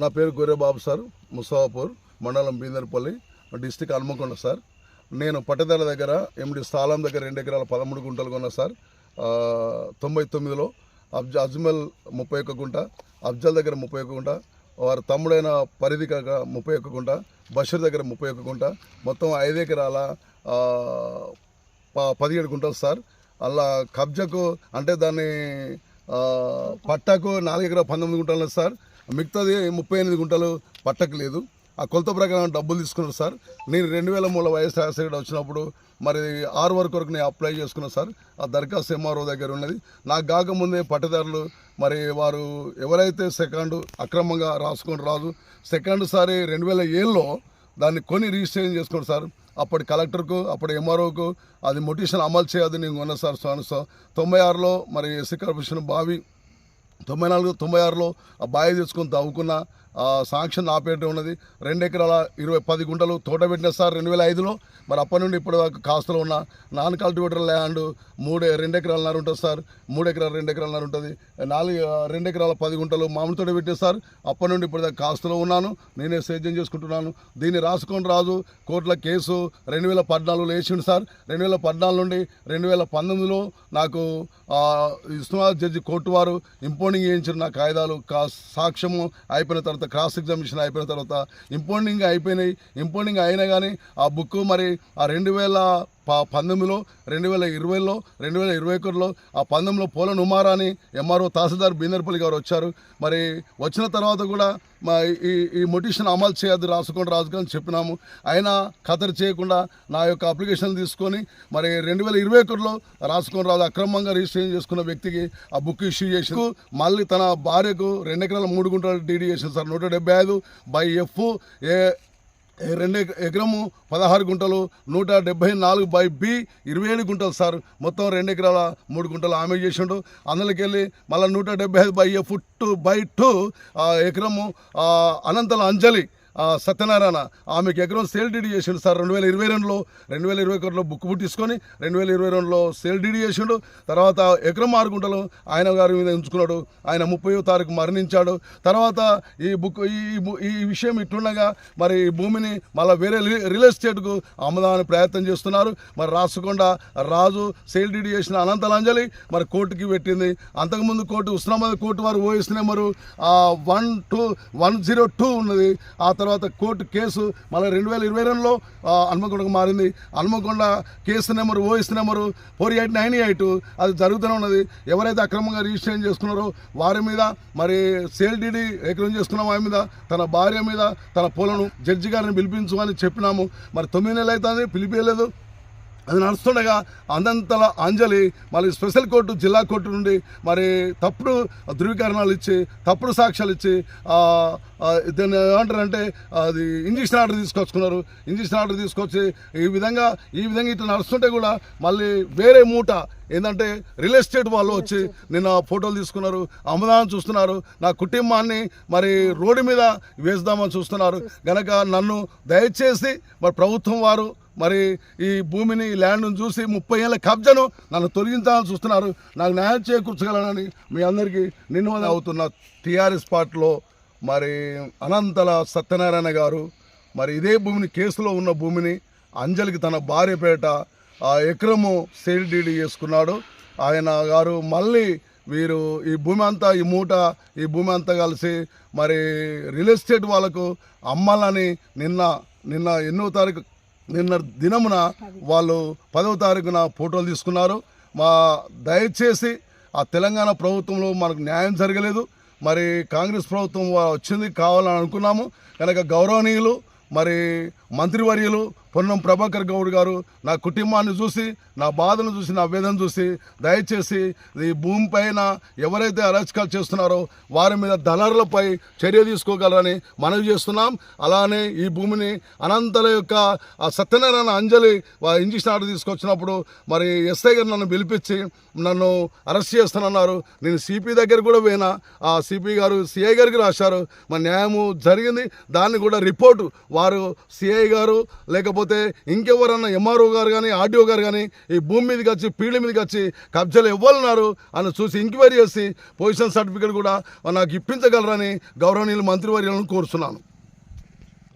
నా పేరు గొర్రెబాబు సార్ ముసాఫాపూర్ మండలం బీందర్పల్లి డిస్టిక్ హన్మకొండ సార్. నేను పట్టదాల దగ్గర ఎండి స్థాలం దగ్గర రెండు ఎకరాల పదమూడు గుంటలు కొన్నా సార్. తొంభై తొమ్మిదిలో అబ్జ అజ్మల్ ముప్పై ఒక్క గుంట అబ్జల్ దగ్గర ముప్పై ఒక్క గుంట వారి తమ్ముడైన పరిధి కాక ముప్పై ఒక్క గుంట బషీర్ దగ్గర ముప్పై ఒక్క గుంట మొత్తం ఐదు ఎకరాల ప- పదిహేడు గుంటలు సార్. అలా కబ్జాకు అంటే దాన్ని పట్టకు పట్టాకు నాలుగు ఎకరాల పంతొమ్మిది గుంటలు సార్. మిగతాది ముప్పై ఎనిమిది గుంటలు పట్టకు లేదు. ఆ కొలత ప్రకారం డబ్బులు తీసుకున్నారు సార్. నేను రెండు వేల మూడు వైఎస్ వచ్చినప్పుడు మరి ఆరు వరకు వరకు నేను అప్లై చేసుకున్నాను సార్. ఆ దరఖాస్తు ఎంఆర్ఓ దగ్గర ఉన్నది. నాకు కాకముందే పట్టదారులు మరి వారు ఎవరైతే సెకండ్ అక్రమంగా రాసుకొని రాదు సెకండ్ సారి రెండు వేల ఏళ్ళలో దాన్ని కొని రిజిస్ట్రేషన్ చేసుకోండి సార్. అప్పటి కలెక్టర్కు అప్పటి ఎంఆర్ఓకు అది మొటిషన్ అమలు చేయదు నేను కొన్నా సార్ సార్. తొంభై ఆరులో మరి ఎస్సీ కార్పొరేషన్ బావి తొంభై నాలుగు తొంభై ఆరులో ఆ బావి తెచ్చుకొని తవ్వుకున్న సాంక్షన్ నా ఉన్నది. రెండు ఎకరాల ఇరవై పది గుంటలు తోట పెట్టిన సార్ రెండు వేల ఐదులో. మరి అప్పటి నుండి ఇప్పటి వరకు కాస్తలో ఉన్న నాన్ కల్టివేటర్ ల్యాండ్ మూడు రెండు ఎకరాలన్నర ఉంటుంది సార్. మూడు ఎకరాలు రెండు ఎకరాలన్నర ఉంటుంది. నాలుగు రెండు ఎకరాల పది గుంటలు మామిడి తోట పెట్టిన సార్. అప్పటి నుండి ఇప్పటి దాకా ఉన్నాను. నేనే సేద్యం చేసుకుంటున్నాను. దీన్ని రాసుకొని రాజు కోర్టుల కేసు రెండు వేల పద్నాలుగులో వేసిండు సార్. రెండు వేల పద్నాలుగు నుండి రెండు వేల పంతొమ్మిదిలో నాకు ఇస్లామాబాద్ జడ్జి కోర్టు వారు ఇంపౌండింగ్ చేయించిన నా కాయిదాలు కా సాక్ష్యము అయిపోయిన తర్వాత క్రాస్ ఎగ్జామినేషన్ అయిపోయిన తర్వాత ఇంపౌండింగ్ అయిపోయినాయి ఇంపౌండింగ్ అయినా కానీ ఆ బుక్ మరి ఆ రెండు వేల పంతొమ్మిదిలో రెండు వేల ఇరవైలో రెండు వేల ఇరవై ఒకటిలో ఆ పందెంలో పోలన్ నుమారా అని ఎంఆర్ఓ తహసీల్దార్ బీందర్పల్లి గారు వచ్చారు. మరి వచ్చిన తర్వాత కూడా మా ఈ ఈ మొటిషన్ అమలు చేయద్దు రాసుకోండి రాజుగా అని చెప్పినాము. అయినా ఖతరు చేయకుండా నా యొక్క అప్లికేషన్ తీసుకొని మరి రెండు వేల ఇరవై ఒకటిలో రాసుకొని రాదు అక్రమంగా రిజిస్ట్రేషన్ చేసుకున్న వ్యక్తికి ఆ బుక్ ఇష్యూ చేసి మళ్ళీ తన భార్యకు రెండు ఎకరాల మూడు గుంటల డీడీ చేసింది సార్ నూట డెబ్బై ఐదు బై ఎఫ్ ఏ రెండు ఎక- ఎకరము పదహారు గుంటలు నూట డెబ్బై నాలుగు బై బి ఇరవై ఏడు గుంటలు సార్. మొత్తం రెండు ఎకరాల మూడు గుంటలు ఆమె చేసిండు. అందులోకి వెళ్ళి మళ్ళీ నూట డెబ్బై ఐదు బై ఫుట్ బై టూ ఎకరము అనంతల అంజలి సత్యనారాయణ ఆమెకు ఎకరం సేల్ డీడీ చేసిండు సార్. రెండు వేల ఇరవై రెండులో రెండు వేల ఇరవై ఒకటిలో బుక్ పుట్టించుకొని రెండు వేల ఇరవై రెండులో సేల్ డీడీ చేసిండు. తర్వాత ఎకరం ఆరు ఆయన గారి మీద ఉంచుకున్నాడు. ఆయన ముప్పై తారీఖు మరణించాడు. తర్వాత ఈ బుక్ ఈ బు- ఈ విషయం ఇట్లుండగా మరి ఈ భూమిని మళ్ళీ వేరే రి- రియల్ ఎస్టేట్కు అమ్మదామని ప్రయత్నం చేస్తున్నారు. మరి రాసుకొండ రాజు సేల్ డీడీ చేసిన అనంతలాంజలి మరి కోర్టుకి పెట్టింది. అంతకుముందు కోర్టు ఉస్మానాబాద్ కోర్టు వారు ఓఎస్ మరి one two one zero two ఉన్నది. ఆ తర్వాత కోర్టు కేసు మళ్ళీ రెండు వేల ఇరవై రెండులో హన్మకొండకు మారింది. Hanmakonda case number OS number four eight nine eight అది జరుగుతూనే ఉన్నది. ఎవరైతే అక్రమంగా రిజిస్ట్రేషన్ చేసుకున్నారో వారి మీద మరి సేల్ డీడీ ఎకరం చేసుకున్న వారి మీద తన భార్య మీద తన పొలను జడ్జి గారిని పిలిపించు అని చెప్పినాము. మరి తొమ్మిది నెలలు అవుతుంది పిలిపించలేదు అది నడుస్తుండగా అందంతల అంజలి మళ్ళీ స్పెషల్ కోర్టు జిల్లా కోర్టు నుండి మరి తప్పుడు ధృవీకరణాలు ఇచ్చి తప్పుడు సాక్ష్యాలు ఇచ్చి దీన్ని ఏమంటారంటే అది ఇంజక్షన్ ఆర్డర్ తీసుకొచ్చుకున్నారు. ఇంజక్షన్ ఆర్డర్ తీసుకొచ్చి ఈ విధంగా ఈ విధంగా ఇట్లా నడుస్తుంటే కూడా మళ్ళీ వేరే మూట ఏంటంటే రియల్ ఎస్టేట్ వాళ్ళు వచ్చి నిన్న ఫోటోలు తీసుకున్నారు అమ్మదాన్ని చూస్తున్నారు. నా కుటుంబాన్ని మరి రోడ్డు మీద వేసుదామని చూస్తున్నారు. గనక నన్ను దయచేసి మరి ప్రభుత్వం వారు మరి ఈ భూమిని ఈ ల్యాండ్ను చూసి ముప్పై ఏళ్ళ కబ్జను నన్ను తొలగించాలని చూస్తున్నారు. నాకు న్యాయం చేకూర్చగలనని మీ అందరికీ నిన్ను అవుతున్న టీఆర్ఎస్ పార్టీలో మరి అనంతల సత్యనారాయణ గారు మరి ఇదే భూమిని కేసులో ఉన్న భూమిని అంజలికి తన భార్య పేట ఆ ఎకరము సేల్ డీడీ చేసుకున్నాడు. ఆయన గారు మళ్ళీ వీరు ఈ భూమి అంతా ఈ మూట ఈ భూమి అంతా కలిసి మరి రియల్ ఎస్టేట్ వాళ్ళకు అమ్మాలని నిన్న నిన్న ఎన్నో తారీఖు నిన్న దినమున వాళ్ళు పదవ తారీఖున ఫోటోలు తీసుకున్నారు. మా దయచేసి ఆ తెలంగాణ ప్రభుత్వంలో మనకు న్యాయం జరగలేదు. మరి కాంగ్రెస్ ప్రభుత్వం వచ్చింది కావాలని అనుకున్నాము. కనుక గౌరవనీయులు మరి మంత్రివర్యులు పొన్నం ప్రభాకర్ గౌడ్ గారు నా కుటుంబాన్ని చూసి నా బాధను చూసి నా వేదన చూసి దయచేసి ఈ భూమిపైన ఎవరైతే అరాచకాలు చేస్తున్నారో వారి మీద దళారులపై చర్య తీసుకోగలరని మనవి చేస్తున్నాం. అలానే ఈ భూమిని అనంతల యొక్క ఆ సత్యనారాయణ అంజలి ఇంజక్షన్ ఆర్డర్ తీసుకొచ్చినప్పుడు మరి ఎస్ఐ గారు నన్ను పిలిపించి నన్ను అరెస్ట్ చేస్తానన్నారు. నేను సిపి దగ్గర కూడా పోయినా. ఆ సిపి గారు సిఐ గారికి రాశారు. మరి న్యాయము జరిగింది. దాన్ని కూడా రిపోర్టు వారు సిఐ గారు లేకపోతే లేకపోతే ఇంకెవరన్నా ఎంఆర్ఓ గారు కానీ ఆర్డీఓ గారు కానీ ఈ భూమి మీదకి వచ్చి పీళ్ళ మీదకి వచ్చి కబ్జాలు ఇవ్వాలన్నారు అని చూసి ఎంక్వైరీ చేసి పొజిషన్ సర్టిఫికేట్ కూడా నాకు ఇప్పించగలరని గౌరవనీయులు మంత్రివర్యులను కోరుతున్నాను